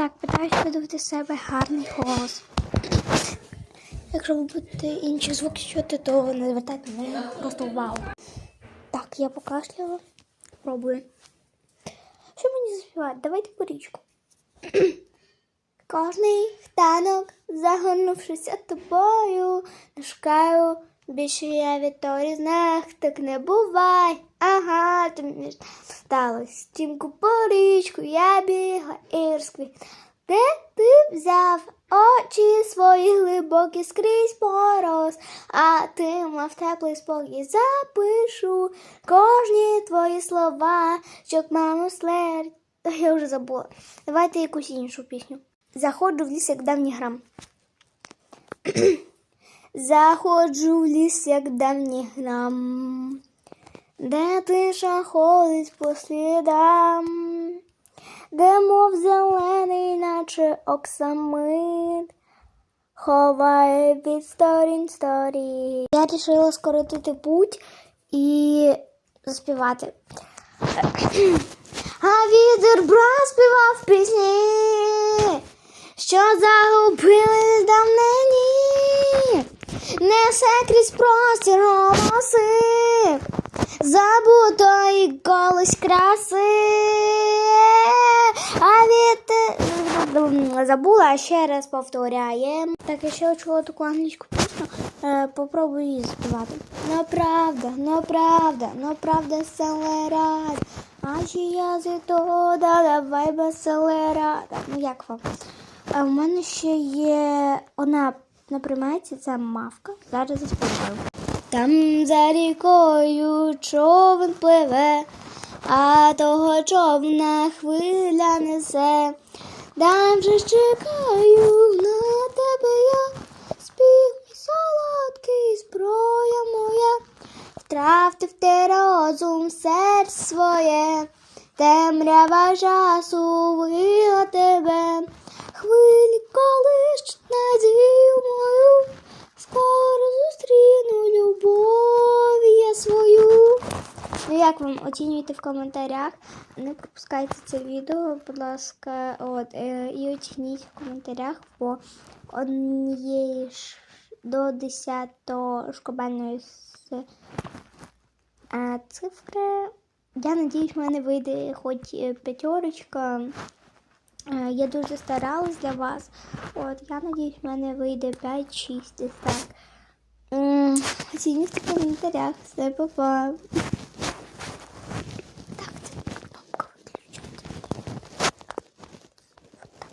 так, питаюсь видавати з себе гарний голос. Якщо ви будете інші звуки чути, то не звертайте на них просто увагу. Так, я покашляла. Пробую. Що мені заспівати? Давайте порічку. Кожний хтанок, загорнувшися тобою, не шукаю більше я від того різних, так не бувай. Ага, ти мені сталося. Стімку порічку, я бігла і розквіт. Де ти взяв очі свої глибокі скрізь мороз, а ти мав теплий спокій, запишу кожні твої слова, щоб маму след. Я вже забула. Давайте якусь іншу пісню. Заходжу в ліс, як давній грам. Заходжу в ліс, як давній грам, де тиша ходить по слідам, де мов зелений, наче оксамит, ховає від сторін сторін. Я вирішила скоротити путь і заспівати. А вітер брат співав пісні, що загубились давнині, несе крізь простір голоси, забутої колись краси. А вітер забула, ще раз повторяємо. Так, я ще чула таку англійську пісню, е, попробую її співати. Ну правда, ну правда, селерад. А чи я за то давай баселерада. Ну як вам? А в мене ще є одна на приметі, це мавка. Зараз заспіваю. Там за рікою човен пливе, а того човна хвиля несе. Там же чекаю на тебе я, спів солодкий, зброя моя. Втратив ти розум серце своє, темрява часу вила тебе, хвилі колишуть надію мою, як вам оцінюйте в коментарях. Не пропускайте це відео, будь ласка, от, е, і оцініть в коментарях по однієї до 10 шкобальної с- е, цифри. Я надіюсь, в мене вийде хоч е, п'ятерочка. Я дуже старалась для вас. От, я надіюсь, в мене вийде 5-6 десь так. Оцініть в коментарях. Все, па-па.